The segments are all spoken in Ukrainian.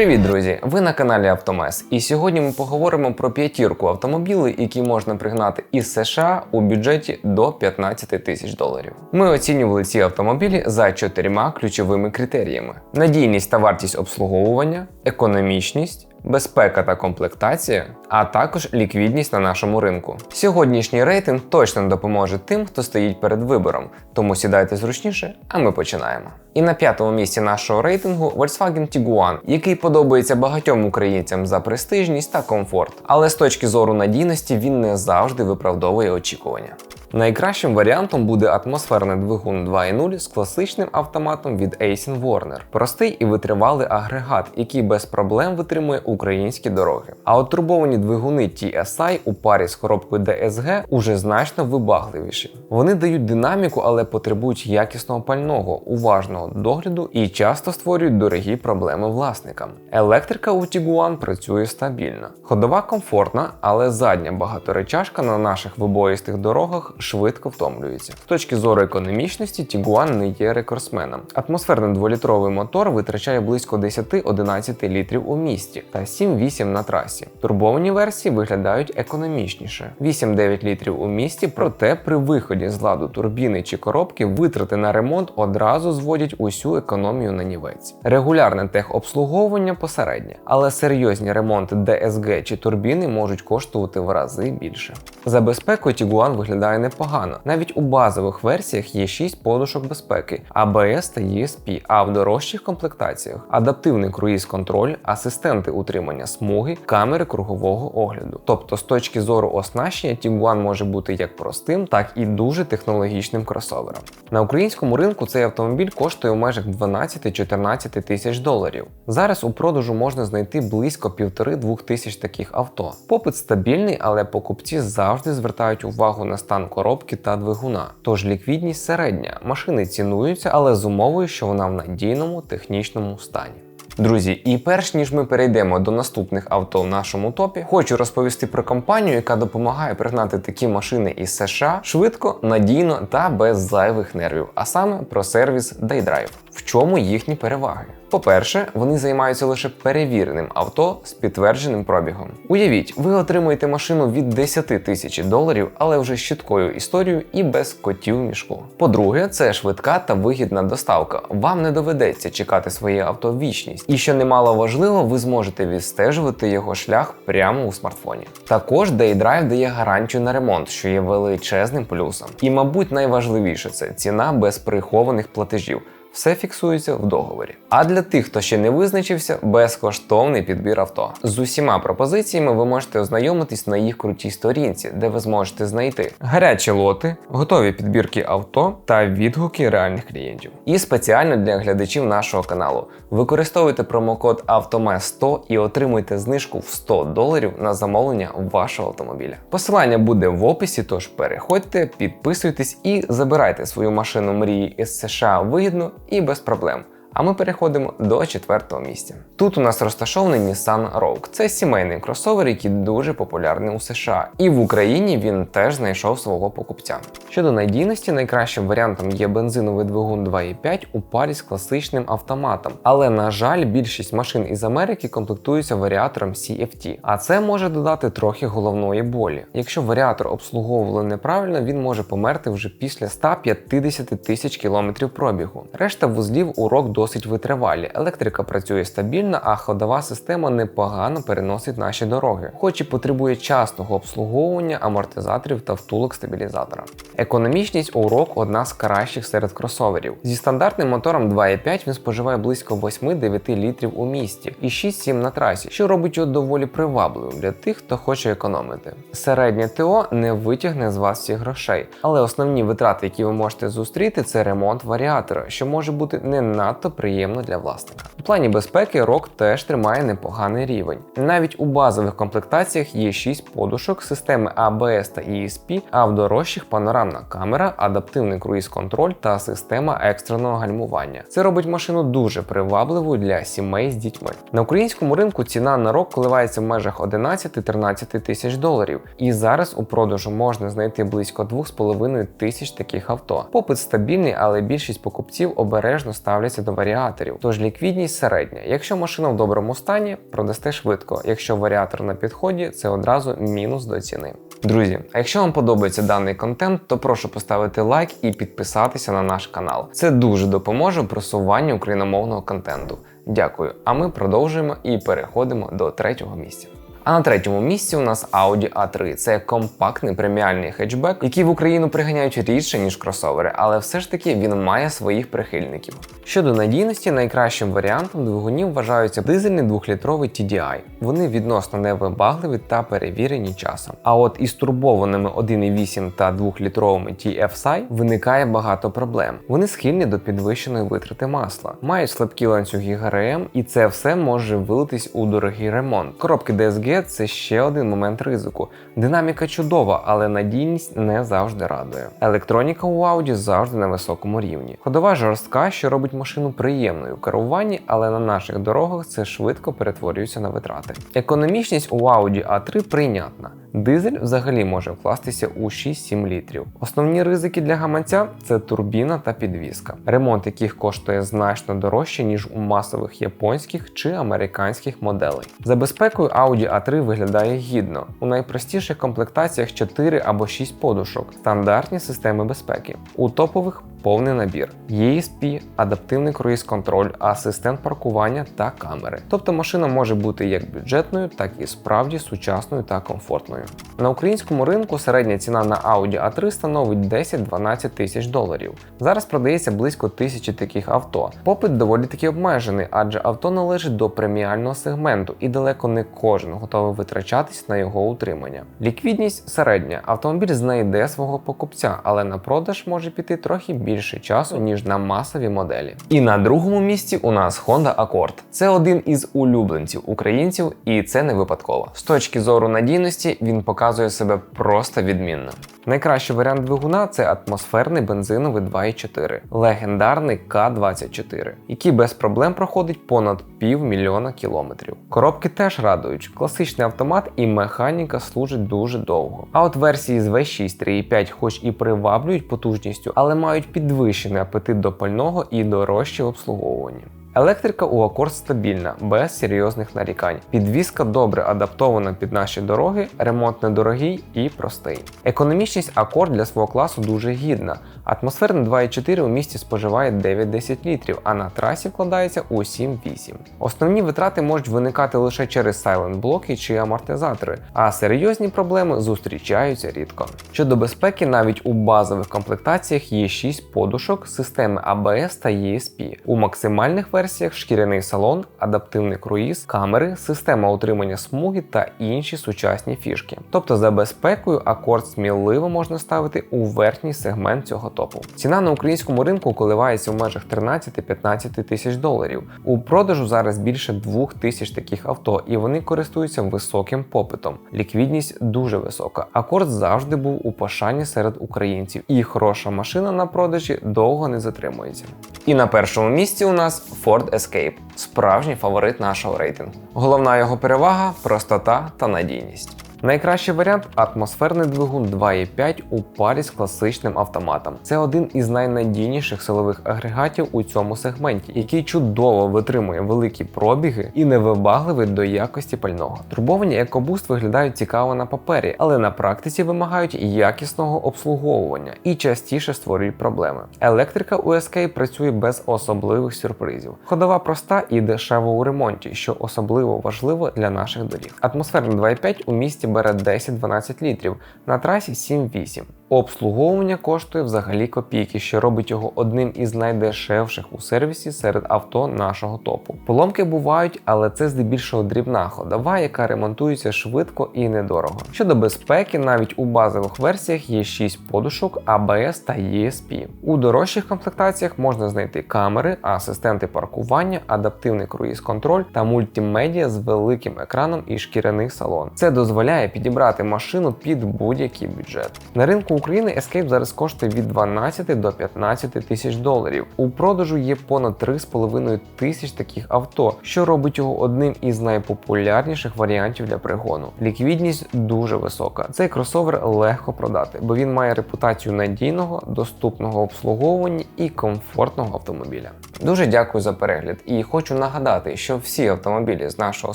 Привіт, друзі! Ви на каналі Автомес. І сьогодні ми поговоримо про п'ятірку автомобілів, які можна пригнати із США у бюджеті до 15 тисяч доларів. Ми оцінювали ці автомобілі за чотирма ключовими критеріями: надійність та вартість обслуговування, економічність. Безпека та комплектація, а також ліквідність на нашому ринку. Сьогоднішній рейтинг точно допоможе тим, хто стоїть перед вибором, тому сідайте зручніше, а ми починаємо. І на п'ятому місці нашого рейтингу Volkswagen Tiguan, який подобається багатьом українцям за престижність та комфорт. Але з точки зору надійності він не завжди виправдовує очікування. Найкращим варіантом буде атмосферний двигун 2.0 з класичним автоматом від Aisin Warner. Простий і витривалий агрегат, який без проблем витримує українські дороги. А от турбовані двигуни TSI у парі з коробкою DSG уже значно вибагливіші. Вони дають динаміку, але потребують якісного пального, уважного догляду і часто створюють дорогі проблеми власникам. Електрика у Tiguan працює стабільно. Ходова комфортна, але задня багаторечашка на наших вибоїстих дорогах швидко втомлюється. З точки зору економічності, Tiguan не є рекордсменом. Атмосферний дволітровий мотор витрачає близько 10-11 літрів у місті та 7-8 на трасі. Турбовані версії виглядають економічніше: 8-9 літрів у місті, проте при виході з ладу турбіни чи коробки витрати на ремонт одразу зводять усю економію на нівець. Регулярне техобслуговування посереднє, але серйозні ремонти DSG чи турбіни можуть коштувати в рази більше. За безпекою Tiguan виглядає непогано. Навіть у базових версіях є 6 подушок безпеки, ABS та ESP, а в дорожчих комплектаціях адаптивний круїз-контроль, асистенти утримання смуги, камери кругового огляду. Тобто, з точки зору оснащення, Tiguan може бути як простим, так і дуже технологічним кросовером. На українському ринку цей автомобіль коштує в межах 12-14 тисяч доларів. Зараз у продажу можна знайти близько півтори-двох тисяч таких авто. Попит стабільний, але покупці завжди звертають увагу на стан коробки та двигуна. Тож ліквідність середня. Машини цінуються, але з умовою, що вона в надійному технічному стані. Друзі, і перш ніж ми перейдемо до наступних авто в нашому топі, хочу розповісти про компанію, яка допомагає пригнати такі машини із США швидко, надійно та без зайвих нервів, а саме про сервіс DayDrive. В чому їхні переваги? По-перше, вони займаються лише перевіреним авто з підтвердженим пробігом. Уявіть, ви отримуєте машину від 10 тисяч доларів, але вже з чіткою історією і без котів в мішку. По-друге, це швидка та вигідна доставка. Вам не доведеться чекати своє авто вічність. І що немало важливо, ви зможете відстежувати його шлях прямо у смартфоні. Також DayDrive дає гарантію на ремонт, що є величезним плюсом. І, мабуть, найважливіше це ціна без прихованих платежів. Все фіксується в договорі. А для тих, хто ще не визначився, безкоштовний підбір авто. З усіма пропозиціями ви можете ознайомитись на їх крутій сторінці, де ви зможете знайти гарячі лоти, готові підбірки авто та відгуки реальних клієнтів. І спеціально для глядачів нашого каналу використовуйте промокод AUTOMES100 і отримуйте знижку в 100 доларів на замовлення вашого автомобіля. Посилання буде в описі, тож переходьте, підписуйтесь і забирайте свою машину мрії із США вигідно і без проблем. А ми переходимо до четвертого місця. Тут у нас розташований Nissan Rogue. Це сімейний кросовер, який дуже популярний у США. І в Україні він теж знайшов свого покупця. Щодо надійності, найкращим варіантом є бензиновий двигун 2.5 у парі з класичним автоматом. Але, на жаль, більшість машин із Америки комплектуються варіатором CFT, а це може додати трохи головної болі. Якщо варіатор обслуговували неправильно, він може померти вже після 150 тисяч кілометрів пробігу. Решта вузлів у Rogue досить витривалі. Електрика працює стабільно, а ходова система непогано переносить наші дороги, хоч і потребує частого обслуговування амортизаторів та втулок стабілізатора. Економічність у ROG одна з кращих серед кросоверів. Зі стандартним мотором 2.5 він споживає близько 8-9 літрів у місті і 6-7 на трасі, що робить його доволі привабливим для тих, хто хоче економити. Середнє ТО не витягне з вас всіх грошей, але основні витрати, які ви можете зустріти, це ремонт варіатора, що може бути не надто приємно для власника. У плані безпеки ROG теж тримає непоганий рівень. Навіть у базових комплектаціях є 6 подушок, системи ABS та ESP, а в дорожчих панорамна камера, адаптивний круїз-контроль та система екстреного гальмування. Це робить машину дуже привабливою для сімей з дітьми. На українському ринку ціна на ROG коливається в межах 11-13 тисяч доларів, і зараз у продажу можна знайти близько 2,5 тисяч таких авто. Попит стабільний, але більшість покупців обережно ставляться до варіаторів, тож ліквідність середня. Якщо машина в доброму стані, продасте швидко. Якщо варіатор на підході, це одразу мінус до ціни. Друзі, а якщо вам подобається даний контент, то прошу поставити лайк і підписатися на наш канал. Це дуже допоможе в просуванні україномовного контенту. Дякую. А ми продовжуємо і переходимо до третього місця. А на третьому місці у нас Audi A3. Це компактний преміальний хетчбек, який в Україну приганяють рідше, ніж кросовери, але все ж таки він має своїх прихильників. Щодо надійності, найкращим варіантом двигунів вважаються дизельний 2-літровий TDI. Вони відносно невибагливі та перевірені часом. А от із турбованими 1,8 та 2-літровими TFSI виникає багато проблем. Вони схильні до підвищеної витрати масла, мають слабкі ланцюги ГРМ, і це все може вилитись у дорогий ремонт. Коробки DSG це ще один момент ризику. Динаміка чудова, але надійність не завжди радує. Електроніка у Audi завжди на високому рівні. Ходова жорстка, що робить машину приємною в керуванні, але на наших дорогах це швидко перетворюється на витрати. Економічність у Audi A3 прийнятна. Дизель взагалі може вкластися у 6-7 літрів. Основні ризики для гаманця це турбіна та підвізка, ремонт яких коштує значно дорожче, ніж у масових японських чи американських моделей. За безпекою Audi A3 виглядає гідно. У найпростіших комплектаціях 4 або 6 подушок, стандартні системи безпеки. У топових повний набір: ESP, адаптивний круїз-контроль, асистент паркування та камери. Тобто машина може бути як бюджетною, так і справді сучасною та комфортною. На українському ринку середня ціна на Audi A3 становить 10-12 тисяч доларів. Зараз продається близько тисячі таких авто. Попит доволі таки обмежений, адже авто належить до преміального сегменту і далеко не кожен готовий витрачатись на його утримання. Ліквідність середня. Автомобіль знайде свого покупця, але на продаж може піти трохи більше часу, ніж на масові моделі. І на другому місці у нас Honda Accord. Це один із улюбленців українців, і це не випадково. З точки зору надійності він показує себе просто відмінно. Найкращий варіант двигуна це атмосферний бензиновий 2.4, легендарний К-24, який без проблем проходить понад півмільйона кілометрів. Коробки теж радують, класичний автомат і механіка служить дуже довго. А от версії з V6 3.5 хоч і приваблюють потужністю, але мають підвищений апетит до пального і дорожче обслуговування. Електрика у Accord стабільна, без серйозних нарікань. Підвізка добре адаптована під наші дороги, ремонт недорогий і простий. Економічність Accord для свого класу дуже гідна. Атмосферний 2.4 у місті споживає 9-10 літрів, а на трасі вкладається у 7-8. Основні витрати можуть виникати лише через сайлент-блоки чи амортизатори, а серйозні проблеми зустрічаються рідко. Щодо безпеки, навіть у базових комплектаціях є 6 подушок, системи ABS та ESP. У максимальних версіях шкіряний салон, адаптивний круїз, камери, система утримання смуги та інші сучасні фішки. Тобто за безпекою акорд сміливо можна ставити у верхній сегмент цього топу. Ціна на українському ринку коливається в межах 13-15 тисяч доларів. У продажу зараз більше 2 тисяч таких авто, і вони користуються високим попитом. Ліквідність дуже висока. Акорд завжди був у пошані серед українців, і хороша машина на продажі довго не затримується. І на першому місці у нас Ford Escape справжній фаворит нашого рейтингу. Головна його перевага простота та надійність. Найкращий варіант атмосферний двигун 2.5 у парі з класичним автоматом. Це один із найнадійніших силових агрегатів у цьому сегменті, який чудово витримує великі пробіги і невибагливий до якості пального. Турбовані EcoBoost виглядають цікаво на папері, але на практиці вимагають якісного обслуговування і частіше створюють проблеми. Електрика у Escape працює без особливих сюрпризів. Ходова проста і дешева у ремонті, що особливо важливо для наших доріг. Атмосферний 2.5 у місті бере 10-12 літрів, на трасі 7-8. Обслуговування коштує взагалі копійки, що робить його одним із найдешевших у сервісі серед авто нашого топу. Поломки бувають, але це здебільшого дрібна ходова, яка ремонтується швидко і недорого. Щодо безпеки, навіть у базових версіях є 6 подушок ABS та ESP. У дорожчих комплектаціях можна знайти камери, асистенти паркування, адаптивний круїз-контроль та мультимедіа з великим екраном і шкіряний салон. Це дозволяє підібрати машину під будь-який бюджет. На ринку України Escape зараз коштує від 12 до 15 тисяч доларів. У продажу є понад 3,5 тисяч таких авто, що робить його одним із найпопулярніших варіантів для пригону. Ліквідність дуже висока. Цей кросовер легко продати, бо він має репутацію надійного, доступного обслуговування і комфортного автомобіля. Дуже дякую за перегляд і хочу нагадати, що всі автомобілі з нашого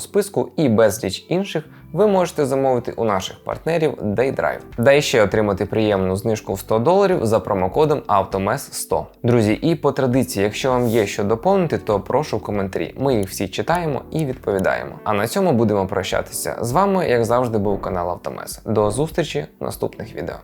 списку і безліч інших ви можете замовити у наших партнерів DayDrive. Да ще отримати приємну знижку в 100 доларів за промокодом AutoMess 100. Друзі, і по традиції, якщо вам є що доповнити, то прошу в коментарі. Ми їх всі читаємо і відповідаємо. А на цьому будемо прощатися. З вами, як завжди, був канал Автомес. До зустрічі в наступних відео.